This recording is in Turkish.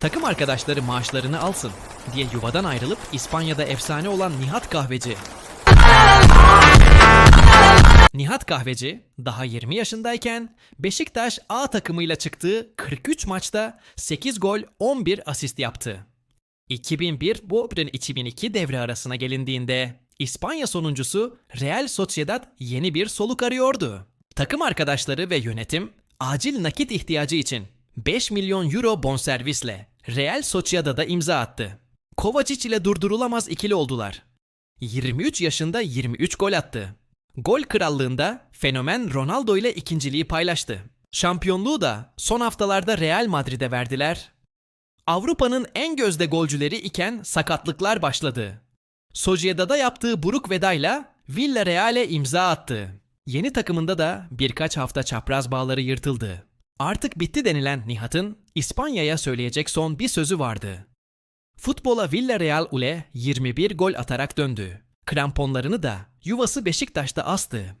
Takım arkadaşları maaşlarını alsın diye yuvadan ayrılıp İspanya'da efsane olan Nihat Kahveci. Nihat Kahveci daha 20 yaşındayken Beşiktaş A takımıyla çıktığı 43 maçta 8 gol 11 asist yaptı. 2001 bu 2002 devre arasına gelindiğinde İspanya sonuncusu Real Sociedad yeni bir soluk arıyordu. Takım arkadaşları ve yönetim acil nakit ihtiyacı için 5 milyon euro bonservisle Real Sociedad'a imza attı. Kovacic ile durdurulamaz ikili oldular. 23 yaşında 23 gol attı. Gol krallığında fenomen Ronaldo ile ikinciliği paylaştı. Şampiyonluğu da son haftalarda Real Madrid'e verdiler. Avrupa'nın en gözde golcüleri iken sakatlıklar başladı. Sociedad'a yaptığı buruk vedayla Villarreal'e imza attı. Yeni takımında da birkaç hafta çapraz bağları yırtıldı. Artık bitti denilen Nihat'ın İspanya'ya söyleyecek son bir sözü vardı. Futbola Villarreal ule 21 gol atarak döndü. Kramponlarını da yuvası Beşiktaş'ta astı.